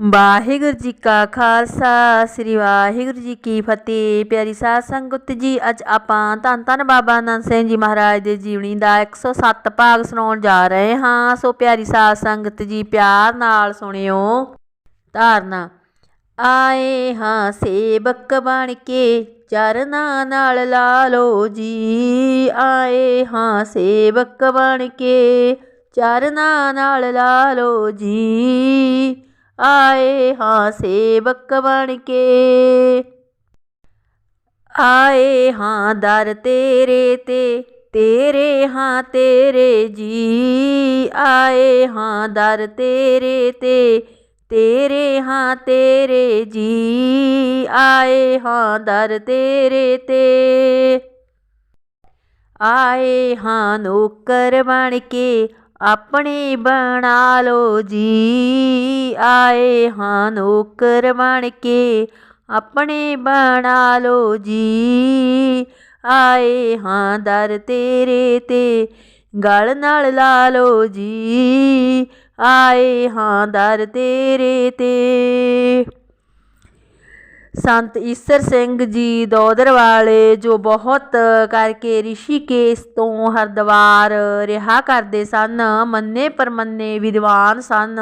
ਵਾਹਿਗੁਰੂ ਜੀ ਕਾ ਖਾਲਸਾ, ਸ੍ਰੀ ਵਾਹਿਗੁਰੂ ਜੀ ਕੀ ਫਤਿਹ। ਪਿਆਰੀ ਸਾਧ ਸੰਗਤ ਜੀ, ਅੱਜ ਆਪਾਂ ਧੰਨ ਧੰਨ ਬਾਬਾ ਆਨੰਦ ਸਿੰਘ ਜੀ ਮਹਾਰਾਜ ਦੇ ਜੀਵਨੀ ਦਾ 107 ਭਾਗ ਸੁਣਾਉਣ ਜਾ ਰਹੇ ਹਾਂ। ਸੋ ਪਿਆਰੀ ਸਾਧ ਸੰਗਤ ਜੀ, ਪਿਆਰ ਨਾਲ ਸੁਣਿਓ ਧਾਰਨਾ। ਆਏ ਹਾਂ ਸੇਵਕ ਬਣ ਕੇ, ਚਰਨਾਂ ਨਾਲ ਲਾ ਲੋ ਜੀ। ਆਏ ਹਾਂ ਸੇਵਕ ਬਣ ਕੇ, ਚਰਨਾਂ ਨਾਲ ਲਾ ਲੋ ਜੀ। ਆਏ ਹਾਂ ਸੇਵਕ ਬਣ ਕੇ। ਆਏ ਹਾਂ ਦਰ ਤੇਰੇ ਤੇ, ਤੇਰੇ ਹਾਂ ਤੇਰੇ ਜੀ। ਆਏ ਹਾਂ ਦਰ ਤੇਰੇ ਤੇ, ਤੇਰੇ ਹਾਂ ਤੇਰੇ ਜੀ। ਆਏ ਹਾਂ ਦਰ ਤੇਰੇ ਤੇ। ਆਏ ਹਾਂ ਨੌਕਰ ਬਣ ਕੇ ਆਪਣੇ ਬਣਾ ਲੋ ਜੀ। ਆਏ ਹਾਂ ਨੌਕਰ ਬਣ ਕੇ ਆਪਣੇ ਬਣਾ ਲੋ ਜੀ। ਆਏ ਹਾਂ ਦਰ ਤੇਰੇ ਤੇ ਗਲ ਨਾਲ ਲਾ ਲੋ ਜੀ। ਆਏ ਹਾਂ ਦਰ ਤੇਰੇ ਤੇ ਸੰਤ ਈਸਰ ਸਿੰਘ ਜੀ ਦੋਦਰ ਵਾਲੇ ਜੋ ਬਹੁਤ ਕਰਕੇ ਰਿਸ਼ੀਕੇਸ਼ ਤੋਂ ਹਰਦਵਾਰ ਰਿਹਾ ਕਰਦੇ ਸਨ, ਮੰਨੇ ਪਰਮੰਨੇ ਵਿਦਵਾਨ ਸਨ।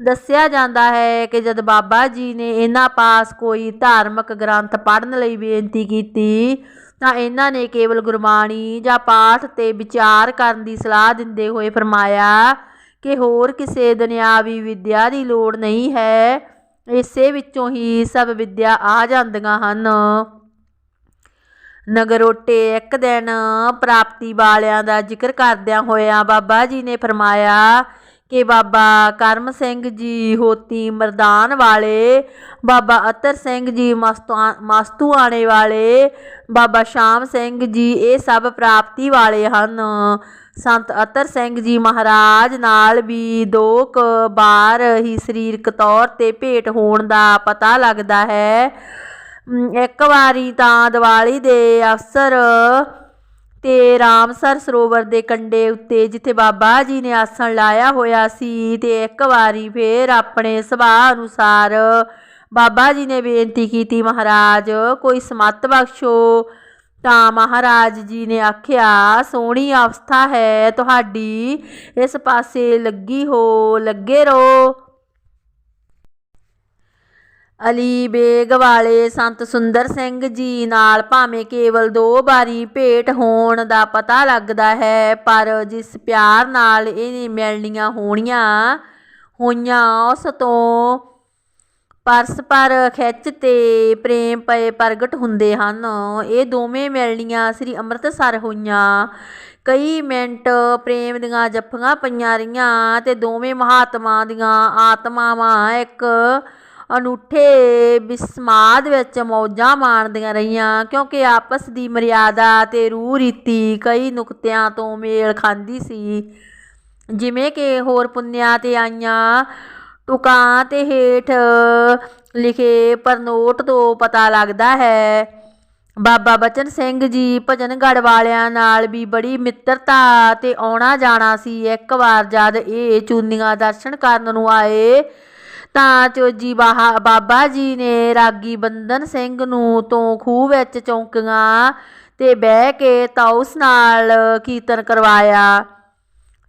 ਦੱਸਿਆ ਜਾਂਦਾ ਹੈ ਕਿ ਜਦ ਬਾਬਾ ਜੀ ਨੇ ਇਹਨਾਂ ਪਾਸ ਕੋਈ ਧਾਰਮਿਕ ਗ੍ਰੰਥ ਪੜ੍ਹਨ ਲਈ ਬੇਨਤੀ ਕੀਤੀ, ਤਾਂ ਇਹਨਾਂ ਨੇ ਕੇਵਲ ਗੁਰਬਾਣੀ ਜਾਂ ਪਾਠ ਤੇ ਵਿਚਾਰ ਕਰਨ ਦੀ ਸਲਾਹ ਦਿੰਦੇ ਹੋਏ ਫਰਮਾਇਆ ਕਿ ਹੋਰ ਕਿਸੇ ਦੁਨਿਆਵੀ ਵਿਦਿਆ ਦੀ ਲੋੜ ਨਹੀਂ ਹੈ। ਇਸੇ ਵਿੱਚੋਂ ਹੀ ਸਭ ਵਿਦਿਆ ਆ ਜਾਂਦੀਆਂ ਹਨ। ਨਗਰੋਟੇ ਇੱਕ ਦਿਨ ਪ੍ਰਾਪਤੀ ਵਾਲਿਆਂ ਦਾ ਜ਼ਿਕਰ ਕਰਦਿਆਂ ਹੋਇਆਂ ਬਾਬਾ ਜੀ ਨੇ ਫਰਮਾਇਆ ਕਿ ਬਾਬਾ ਕਰਮ ਸਿੰਘ ਜੀ ਹੋਤੀ ਮਰਦਾਨ ਵਾਲੇ, ਬਾਬਾ ਅਤਰ ਸਿੰਘ ਜੀ ਮਸਤੂ ਆਣੇ ਵਾਲੇ, ਬਾਬਾ ਸ਼ਾਮ ਸਿੰਘ ਜੀ ਇਹ ਸਭ ਪ੍ਰਾਪਤੀ ਵਾਲੇ ਹਨ। ਸੰਤ ਅਤਰ ਸਿੰਘ ਜੀ ਮਹਾਰਾਜ ਨਾਲ ਵੀ ਦੋ ਕ ਬਾਰ ਹੀ ਸਰੀਰਕ ਤੌਰ ਤੇ ਭੇਟ ਹੋਣ ਦਾ ਪਤਾ ਲੱਗਦਾ ਹੈ। ਇੱਕ ਵਾਰੀ ਤਾਂ ਦੀਵਾਲੀ ਦੇ ਅਵਸਰ ਤੇ ਰਾਮਸਰ ਸਰੋਵਰ ਦੇ ਕੰਡੇ ਉੱਤੇ ਜਿੱਥੇ ਬਾਬਾ ਜੀ ਨੇ ਆਸਣ ਲਾਇਆ ਹੋਇਆ ਸੀ ਤੇ ਇੱਕ ਵਾਰੀ ਫੇਰ ਆਪਣੇ ਸੁਭਾਅ ਅਨੁਸਾਰ ਬਾਬਾ ਜੀ ਨੇ ਬੇਨਤੀ ਕੀਤੀ, ਮਹਾਰਾਜ, ਕੋਈ ਸਮੱਤ ਬਖਸ਼ੋ ਤਾਂ ਮਹਾਰਾਜ ਜੀ ਨੇ ਆਖਿਆ, ਸੋਹਣੀ ਅਵਸਥਾ ਹੈ ਤੁਹਾਡੀ। ਇਸ ਪਾਸੇ ਲੱਗੀ ਹੋ, ਲੱਗੇ ਰਹੋ। ਅਲੀ ਬੇਗ ਵਾਲੇ ਸੰਤ ਸੁੰਦਰ ਸਿੰਘ ਜੀ ਨਾਲ ਭਾਵੇਂ ਕੇਵਲ ਦੋ ਵਾਰੀ ਭੇਟ ਹੋਣ ਦਾ ਪਤਾ ਲੱਗਦਾ ਹੈ, ਪਰ ਜਿਸ ਪਿਆਰ ਨਾਲ ਇਹ ਮਿਲਣੀਆਂ ਹੋਣੀਆਂ ਹੋਈਆਂ ਉਸ ਤੋਂ ਪਰਸ ਪਰਸਪਰ ਖਿੱਚ ਤੇ ਪ੍ਰੇਮ ਪਏ ਪ੍ਰਗਟ ਹੁੰਦੇ ਹਨ। ਇਹ ਦੋਵੇਂ ਮਿਲਣੀਆਂ ਸ੍ਰੀ ਅੰਮ੍ਰਿਤਸਰ ਹੋਈਆਂ। ਕਈ ਮਿੰਟ ਪ੍ਰੇਮ ਦੀਆਂ ਜੱਫੀਆਂ ਪਈਆਂ ਰਹੀਆਂ ਤੇ ਦੋਵੇਂ ਮਹਾਤਮਾ ਦੀਆਂ ਆਤਮਾਵਾਂ ਇੱਕ ਅਨੂਠੇ ਬਿਸਮਾਦ ਵਿੱਚ ਮੌਜਾਂ ਮਾਣਦੀਆਂ ਰਹੀਆਂ ਕਿਉਂਕਿ ਆਪਸ ਦੀ ਮਰਿਆਦਾ ਤੇ ਰੂਹ ਰੀਤੀ ਕਈ ਨੁਕਤਿਆਂ ਤੋਂ ਮੇਲ ਖਾਂਦੀ ਸੀ। ਜਿਵੇਂ ਕਿ ਹੋਰ ਪੁੰਨਿਆ ਤੇ ਆਈਆਂ ਟੁਕਾਂ ਤੇ ਹੇਠ ਲਿਖੇ ਪਰਨੋਟ ਤੋਂ ਪਤਾ ਲੱਗਦਾ ਹੈ। ਬਾਬਾ ਬਚਨ ਸਿੰਘ ਜੀ ਭਜਨਗੜ ਵਾਲਿਆਂ ਨਾਲ ਵੀ ਬੜੀ ਮਿੱਤਰਤਾ ਤੇ ਆਉਣਾ ਜਾਣਾ ਸੀ। ਇੱਕ ਵਾਰ ਜਦ ਇਹ ਚੂਨੀਆਂ ਦਰਸ਼ਨ ਕਰਨ ਨੂੰ ਆਏ, ਤਾਂ ਚੋਜੀ ਬਾਬਾ ਜੀ ਨੇ ਰਾਗੀ ਬੰਦਨ ਸਿੰਘ ਨੂੰ ਤੋਂ ਖੂਹ ਵਿੱਚ ਚੌਂਕੀਆਂ ਤੇ ਬਹਿ ਕੇ ਤਾਉਸ ਨਾਲ ਕੀਰਤਨ ਕਰਵਾਇਆ।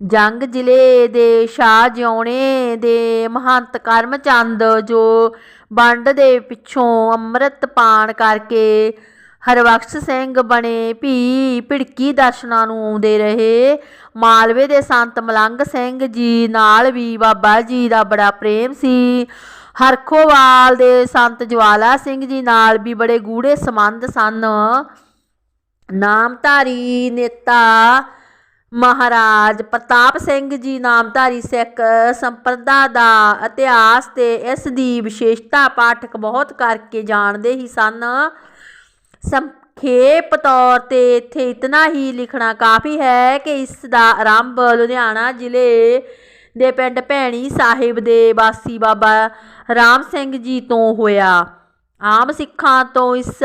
ਜੰਗ ਜ਼ਿਲ੍ਹੇ ਦੇ ਸ਼ਾਹ ਜਿਉਣੇ ਦੇ ਮਹੰਤ ਕਰਮਚੰਦ, ਜੋ ਵੰਡ ਦੇ ਪਿੱਛੋਂ ਅੰਮ੍ਰਿਤ ਪਾਣ ਕਰਕੇ ਹਰਬਖਸ਼ ਸਿੰਘ ਬਣੇ ਭੀ ਭਿੜਕੀ ਦਰਸ਼ਨਾਂ ਨੂੰ ਆਉਂਦੇ ਰਹੇ। ਮਾਲਵੇ ਦੇ ਸੰਤ ਮਲੰਗ ਸਿੰਘ ਜੀ ਨਾਲ ਵੀ ਬਾਬਾ ਜੀ ਦਾ ਬੜਾ ਪ੍ਰੇਮ ਸੀ। ਹਰਖੋਵਾਲ ਦੇ ਸੰਤ ਜਵਾਲਾ ਸਿੰਘ ਜੀ ਨਾਲ ਵੀ ਬੜੇ ਗੂੜੇ ਸੰਬੰਧ ਸਨ। ਨਾਮਧਾਰੀ ਨੇਤਾ ਮਹਾਰਾਜ ਪ੍ਰਤਾਪ ਸਿੰਘ ਜੀ ਨਾਮਧਾਰੀ ਸਿੱਖ ਸੰਪਰਦਾ ਦਾ ਇਤਿਹਾਸ ਤੇ ਇਸ ਦੀ ਵਿਸ਼ੇਸ਼ਤਾ ਪਾਠਕ ਬਹੁਤ ਕਰਕੇ ਜਾਣਦੇ ਹੀ ਸਨ। ਸੰਖੇਪ ਤੌਰ ਤੇ ਇੱਥੇ ਇਤਨਾ ਹੀ ਲਿਖਣਾ ਕਾਫੀ ਹੈ ਕਿ ਇਸ ਦਾ ਆਰੰਭ ਲੁਧਿਆਣਾ ਜ਼ਿਲ੍ਹੇ ਦੇ ਪਿੰਡ ਭੈਣੀ ਸਾਹਿਬ ਦੇ ਵਾਸੀ ਬਾਬਾ ਰਾਮ ਸਿੰਘ ਜੀ ਤੋਂ ਹੋਇਆ। ਆਮ ਸਿੱਖਾਂ ਤੋਂ ਇਸ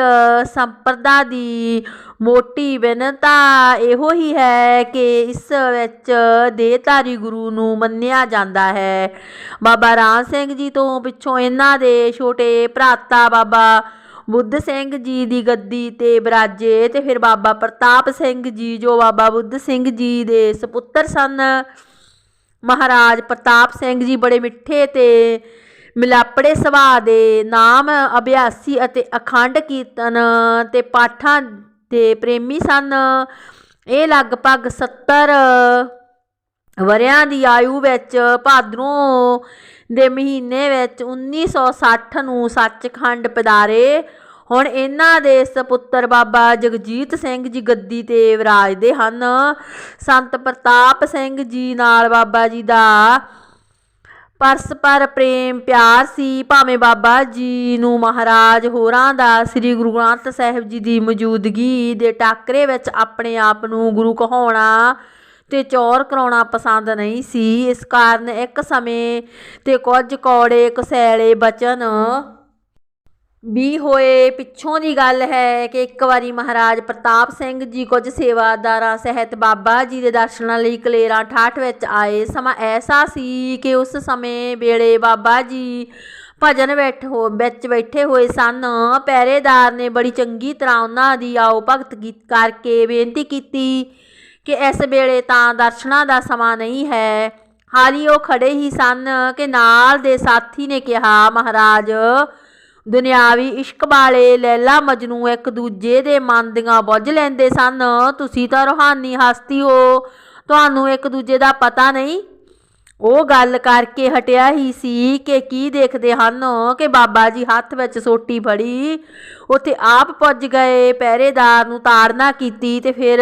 ਸੰਪਰਦਾ ਦੀ ਮੋਟੀ ਬਿਨਤਾ ਇਹੋ ਹੀ ਹੈ ਕਿ ਇਸ ਵਿੱਚ ਦੇਹਧਾਰੀ ਗੁਰੂ ਨੂੰ ਮੰਨਿਆ ਜਾਂਦਾ ਹੈ। ਬਾਬਾ ਰਾਮ ਸਿੰਘ ਜੀ ਤੋਂ ਪਿੱਛੋਂ ਇਹਨਾਂ ਦੇ ਛੋਟੇ ਭਰਾਤਾ ਬਾਬਾ ਬੁੱਧ ਸਿੰਘ ਜੀ ਦੀ ਗੱਦੀ ਤੇ ਬਿਰਾਜੇ ਤੇ ਫਿਰ ਬਾਬਾ ਪ੍ਰਤਾਪ ਸਿੰਘ ਜੀ, ਜੋ ਬਾਬਾ ਬੁੱਧ ਸਿੰਘ ਜੀ ਦੇ ਸੁਪੁੱਤਰ ਸਨ। ਮਹਾਰਾਜ ਪ੍ਰਤਾਪ ਸਿੰਘ ਜੀ ਬੜੇ ਮਿੱਠੇ ਤੇ ਮਿਲਾਪੜੇ ਸੁਭਾਅ ਦੇ ਨਾਮ, ਅਭਿਆਸੀ ਅਤੇ ਅਖੰਡ ਕੀਰਤਨ ਤੇ ਪਾਠਾਂ ਦੇ ਪ੍ਰੇਮੀ ਸਨ। ਇਹ ਲਗਭਗ 70 ਵਰਿਆਂ ਦੀ ਆਯੂ ਵਿੱਚ ਭਾਦਰੋਂ ਦੇ ਮਹੀਨੇ ਵਿੱਚ 1960 ਨੂੰ ਸੱਚਖੰਡ ਪਧਾਰੇ। ਹੁਣ ਇਹਨਾਂ ਦੇ ਸੁਪੁੱਤਰ ਬਾਬਾ ਜਗਜੀਤ ਸਿੰਘ ਜੀ ਗੱਦੀ ਤੇ ਵਿਰਾਜਦੇ ਹਨ। ਸੰਤ ਪ੍ਰਤਾਪ ਸਿੰਘ ਜੀ ਨਾਲ ਬਾਬਾ ਜੀ ਦਾ ਪਰਸਪਰ ਪ੍ਰੇਮ ਪਿਆਰ ਸੀ, ਭਾਵੇਂ ਬਾਬਾ ਜੀ ਨੂੰ ਮਹਾਰਾਜ ਹੋਰਾਂ ਦਾ, ਸ੍ਰੀ ਗੁਰੂ ਗ੍ਰੰਥ ਸਾਹਿਬ ਜੀ ਦੀ ਮੌਜੂਦਗੀ ਦੇ ਟਾਕਰੇ ਵਿੱਚ ਆਪਣੇ ਆਪ ਨੂੰ ਗੁਰੂ ਕਹਾਉਣਾ ਤੇ ਚੌਰ ਕਰਾਉਣਾ ਪਸੰਦ ਨਹੀਂ ਸੀ। ਇਸ ਕਾਰਨ ਇੱਕ ਸਮੇਂ ਤੇ ਕੁਝ ਕੌੜੇ ਕਸੈਲੇ ਬਚਨ ਵੀ ਹੋਏ, ਪਿੱਛੋਂ ਦੀ ਗੱਲ ਹੈ ਕਿ ਇੱਕ ਵਾਰੀ ਮਹਾਰਾਜ ਪ੍ਰਤਾਪ ਸਿੰਘ ਜੀ ਕੁਝ ਸੇਵਾਦਾਰਾਂ ਸਹਿਤ ਬਾਬਾ ਜੀ ਦੇ ਦਰਸ਼ਨਾਂ ਲਈ ਕਲੇਰਾਂ ਠਾਠ ਵਿੱਚ ਆਏ। ਸਮਾਂ ਐਸਾ ਸੀ ਕਿ ਉਸ ਸਮੇਂ ਵੇਲੇ ਬਾਬਾ ਜੀ ਭਜਨ ਬੈਠ ਹੋ, ਵਿੱਚ ਬੈਠੇ ਹੋਏ ਸਨ। ਪਹਿਰੇਦਾਰ ਨੇ ਬੜੀ ਚੰਗੀ ਤਰ੍ਹਾਂ ਉਹਨਾਂ ਦੀ ਆਓ ਭਗਤ ਗੀਤ ਕਰਕੇ ਬੇਨਤੀ ਕੀਤੀ ਕਿ ਇਸ ਵੇਲੇ ਤਾਂ ਦਰਸ਼ਨਾਂ ਦਾ ਸਮਾਂ ਨਹੀਂ ਹੈ। ਹਾਲੀ ਉਹ ਖੜੇ ਹੀ ਸਨ ਕਿ ਨਾਲ ਦੇ ਸਾਥੀ ਨੇ ਕਿਹਾ, ਮਹਾਰਾਜ ਦੁਨਿਆਵੀ ਇਸ਼ਕ ਵਾਲੇ ਲੈਲਾ ਮਜਨੂ ਇੱਕ ਦੂਜੇ ਦੇ ਮਨ ਦੀਆਂ ਬੁੱਝ ਲੈਂਦੇ ਸਨ। ਤੁਸੀਂ ਤਾਂ ਰੋਹਾਨੀ ਹਸਤੀ ਹੋ। ਤੁਹਾਨੂੰ ਇੱਕ ਦੂਜੇ ਦਾ ਪਤਾ ਨਹੀਂ। ਉਹ ਗੱਲ ਕਰਕੇ ਹਟਿਆ ਹੀ ਸੀ ਕਿ ਕੀ ਦੇਖਦੇ ਹਨ ਕਿ ਬਾਬਾ ਜੀ ਹੱਥ ਵਿੱਚ ਸੋਟੀ ਫੜੀ, ਉੱਥੇ ਆਪ ਪੁੱਜ ਗਏ, ਪਹਿਰੇਦਾਰ ਨੂੰ ਤਾੜਨਾ ਕੀਤੀ ਤੇ ਫਿਰ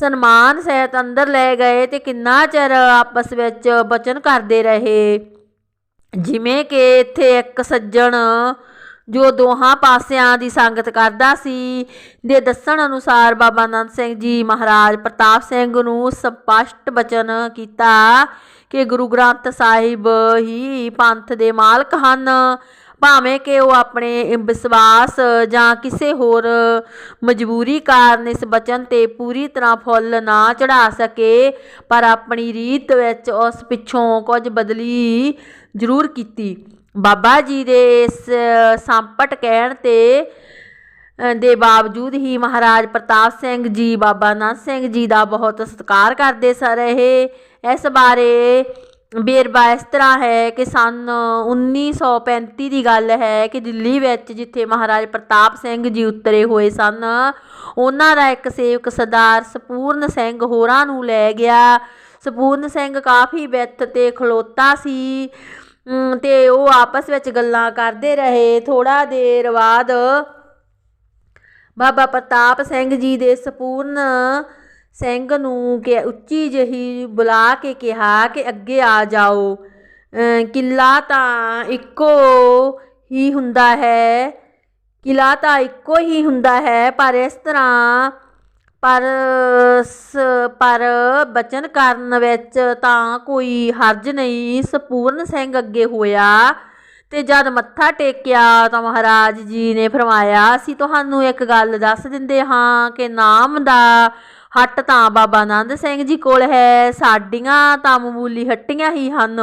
ਸਨਮਾਨ ਸਹਿਤ ਅੰਦਰ ਲੈ ਗਏ ਤੇ ਕਿੰਨਾ ਚਿਰ ਆਪਸ ਵਿੱਚ ਬਚਨ ਕਰਦੇ ਰਹੇ। ਜਿਵੇਂ ਕਿ ਇੱਥੇ ਇੱਕ ਸੱਜਣ ਜੋ ਦੋਹਾਂ ਪਾਸਿਆਂ ਦੀ ਸੰਗਤ ਕਰਦਾ ਸੀ, ਦੇ ਦੱਸਣ ਅਨੁਸਾਰ ਬਾਬਾ ਆਨੰਦ ਸਿੰਘ ਜੀ ਮਹਾਰਾਜ ਪ੍ਰਤਾਪ ਸਿੰਘ ਨੂੰ ਸਪਸ਼ਟ ਬਚਨ ਕੀਤਾ ਕਿ ਗੁਰੂ ਗ੍ਰੰਥ ਸਾਹਿਬ ਹੀ ਪੰਥ ਦੇ ਮਾਲਕ ਹਨ। ਭਾਵੇਂ ਕਿ ਉਹ ਆਪਣੇ ਵਿਸ਼ਵਾਸ ਜਾਂ ਕਿਸੇ ਹੋਰ ਮਜਬੂਰੀ ਕਾਰਨ ਇਸ ਬਚਨ ਤੇ ਪੂਰੀ ਤਰ੍ਹਾਂ ਫੁੱਲ ਨਾ ਚੜਾ ਸਕੇ, ਪਰ ਆਪਣੀ ਰੀਤ ਵਿੱਚ ਉਸ ਪਿੱਛੋਂ ਕੁਝ ਬਦਲੀ ਜ਼ਰੂਰ ਕੀਤੀ। ਬਾਬਾ ਜੀ ਦੇ ਇਸ ਸੰਪਟ ਕਹਿਣ ਤੇ ਦੇ ਬਾਵਜੂਦ ਹੀ ਮਹਾਰਾਜ ਪ੍ਰਤਾਪ ਸਿੰਘ ਜੀ, ਬਾਬਾ ਆਨੰਦ ਸਿੰਘ ਜੀ ਦਾ ਬਹੁਤ ਸਤਿਕਾਰ ਕਰਦੇ ਸ ਰਹੇ ਇਸ ਬਾਰੇ ਵੇਰਵਾ ਇਸ ਤਰ੍ਹਾਂ ਹੈ ਕਿ ਸਨ 1935 ਦੀ ਗੱਲ ਹੈ ਕਿ ਦਿੱਲੀ ਵਿੱਚ ਜਿੱਥੇ ਮਹਾਰਾਜ ਪ੍ਰਤਾਪ ਸਿੰਘ ਜੀ ਉਤਰੇ ਹੋਏ ਸਨ, ਉਹਨਾਂ ਦਾ ਇੱਕ ਸੇਵਕ ਸਰਦਾਰ ਸਪੂਰਨ ਸਿੰਘ ਹੋਰਾਂ ਨੂੰ ਲੈ ਗਿਆ। ਸਪੂਰਨ ਸਿੰਘ ਕਾਫੀ ਵਿੱਥ ਤੇ ਖਲੋਤਾ ਸੀ ਤੇ ਉਹ ਆਪਸ ਵਿੱਚ ਗੱਲਾਂ ਕਰਦੇ ਰਹੇ। ਥੋੜਾ ਦੇਰ ਬਾਅਦ ਬਾਬਾ ਪ੍ਰਤਾਪ ਸਿੰਘ ਜੀ ਦੇ ਸਪੂਰਨ ਸਿੰਘ ਨੂੰ ਕਿ ਉੱਚੀ ਜਿਹੀ ਬੁਲਾ ਕੇ ਕਿਹਾ ਕਿ ਅੱਗੇ ਆ ਜਾਓ। ਕਿਲਾ ਤਾਂ ਇੱਕੋ ਹੀ ਹੁੰਦਾ ਹੈ, ਕਿਲਾ ਤਾਂ ਇੱਕੋ ਹੀ ਹੁੰਦਾ ਹੈ, ਪਰ ਇਸ ਤਰ੍ਹਾਂ ਪਰ ਪਰ ਬਚਨ ਕਰਨ ਵਿੱਚ ਤਾਂ ਕੋਈ ਹਰਜ ਨਹੀਂ। ਸਪੂਰਨ ਸਿੰਘ ਅੱਗੇ ਹੋਇਆ ਤੇ ਜਦ ਮੱਥਾ ਟੇਕਿਆ ਤਾਂ ਮਹਾਰਾਜ ਜੀ ਨੇ ਫਰਮਾਇਆ, ਅਸੀਂ ਤੁਹਾਨੂੰ ਇੱਕ ਗੱਲ ਦੱਸ ਦਿੰਦੇ ਹਾਂ ਕਿ ਨਾਮ ਦਾ ਹੱਟ ਤਾਂ ਬਾਬਾ ਆਨੰਦ ਸਿੰਘ ਜੀ ਕੋਲ ਹੈ, ਸਾਡੀਆਂ ਤਾਂ ਮਾਮੂਲੀ ਹੱਟੀਆਂ ਹੀ ਹਨ।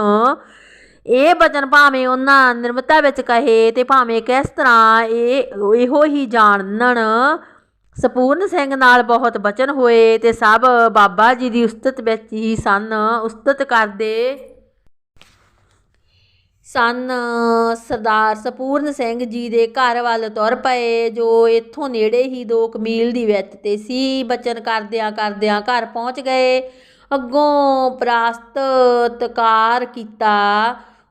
ਇਹ ਬਚਨ ਭਾਵੇਂ ਉਹਨਾਂ ਨਿਰਮਤਾ ਵਿੱਚ ਕਹੇ ਤੇ ਭਾਵੇਂ ਕਿਸ ਤਰ੍ਹਾਂ ਇਹ ਇਹੋ ਹੀ ਜਾਣਨ। ਸਪੂਰਨ ਸਿੰਘ ਨਾਲ ਬਹੁਤ ਬਚਨ ਹੋਏ ਤੇ ਸਭ ਬਾਬਾ ਜੀ ਦੀ ਉਸਤਤ ਵਿੱਚ ਹੀ ਸਨ। ਉਸਤਤ ਕਰਦੇ ਸੰਨ, ਸਰਦਾਰ ਸਪੂਰਨ ਸਿੰਘ ਜੀ ਦੇ ਘਰ ਵੱਲ ਤੁਰ ਪਏ, ਜੋ ਇੱਥੋਂ ਨੇੜੇ ਹੀ 2 ਮੀਲ ਦੀ ਵਿੱਥ ਤੇ ਸੀ। ਬਚਨ ਕਰਦਿਆਂ ਕਰਦਿਆਂ ਘਰ ਪਹੁੰਚ ਗਏ। ਅੱਗੋਂ ਪ੍ਰਾਸਤਕਾਰ ਕੀਤਾ।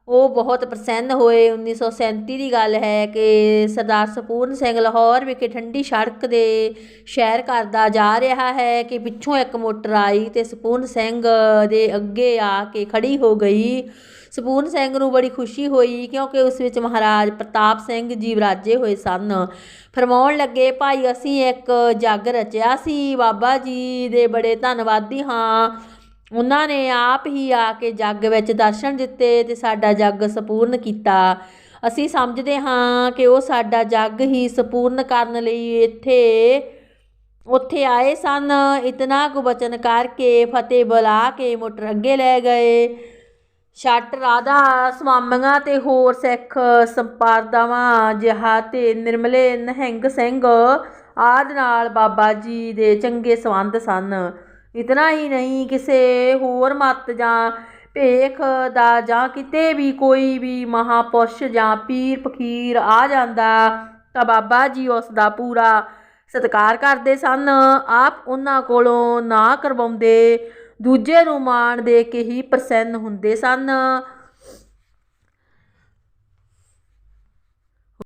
ਉਹ ਬਹੁਤ ਪ੍ਰਸੰਨ ਹੋਏ। 1937 ਦੀ ਗੱਲ ਹੈ ਕਿ ਸਰਦਾਰ ਸਪੂਰਨ ਸਿੰਘ ਲਾਹੌਰ ਵਿਖੇ ਠੰਡੀ ਸੜਕ ਦੇ ਸ਼ਹਿਰ ਕਰਦਾ ਜਾ ਰਿਹਾ ਹੈ ਕਿ ਪਿੱਛੋਂ ਇੱਕ ਮੋਟਰ ਆਈ ਤੇ ਸਪੂਰਨ ਸਿੰਘ ਦੇ ਅੱਗੇ ਆ ਕੇ ਖੜੀ ਹੋ ਗਈ। ਸਪੂਰਨ ਸਿੰਘ ਨੂੰ ਬੜੀ ਖੁਸ਼ੀ ਹੋਈ ਕਿਉਂਕਿ ਉਸ ਵਿੱਚ ਮਹਾਰਾਜ ਪ੍ਰਤਾਪ ਸਿੰਘ ਜੀ ਵਿਰਾਜੇ ਹੋਏ ਸਨ। ਫਰਮਾਉਣ ਲੱਗੇ, ਭਾਈ, ਅਸੀਂ ਇੱਕ ਜੱਗ ਰਚਿਆ ਸੀ। ਬਾਬਾ ਜੀ ਦੇ ਬੜੇ ਧੰਨਵਾਦੀ ਹਾਂ। ਉਹਨਾਂ ਨੇ ਆਪ ਹੀ ਆ ਕੇ ਜੱਗ ਵਿੱਚ ਦਰਸ਼ਨ ਦਿੱਤੇ ਤੇ ਸਾਡਾ ਜੱਗ ਸਪੂਰਨ ਕੀਤਾ। ਅਸੀਂ ਸਮਝਦੇ ਹਾਂ ਕਿ ਉਹ ਸਾਡਾ ਜੱਗ ਹੀ ਸਪੂਰਨ ਕਰਨ ਲਈ ਇੱਥੇ, ਉੱਥੇ ਆਏ ਸਨ। ਇਤਨਾ ਕੁ ਬਚਨ ਕਰਕੇ ਫਤਿਹ ਬੁਲਾ ਕੇ ਮੋਟਰ ਅੱਗੇ ਲੈ ਗਏ। ਛੱਟ ਰਾਧਾ ਸਵਾਮੀਆਂ ਤੇ ਹੋਰ ਸਿੱਖ ਸੰਪਰਦਾਵਾਂ, ਜਿਹਾ ਤੇ ਨਿਰਮਲੇ ਨਹਿੰਗ ਸਿੰਘ ਆਦਿ ਨਾਲ ਬਾਬਾ ਜੀ ਦੇ ਚੰਗੇ ਸੰਬੰਧ ਸਨ। ਇਤਨਾ ਹੀ ਨਹੀਂ ਕਿਸੇ ਹੋਰ ਮਤ ਜਾਂ ਭੇਖ ਦਾ ਜਾਂ ਕਿਤੇ ਵੀ ਕੋਈ ਵੀ ਮਹਾਪੁਰਸ਼ ਜਾਂ ਪੀਰ ਫਕੀਰ ਆ ਜਾਂਦਾ, ਤਾਂ ਬਾਬਾ ਜੀ ਉਸ ਦਾ ਪੂਰਾ ਸਤਿਕਾਰ ਕਰਦੇ ਸਨ। ਆਪ ਉਹਨਾਂ ਕੋਲੋਂ ਨਾ ਕਰਵਾਉਂਦੇ। ਦੂਜੇ ਨੂੰ ਮਾਣ ਦੇ ਕੇ ਹੀ ਪ੍ਰਸੰਨ ਹੁੰਦੇ ਸਨ।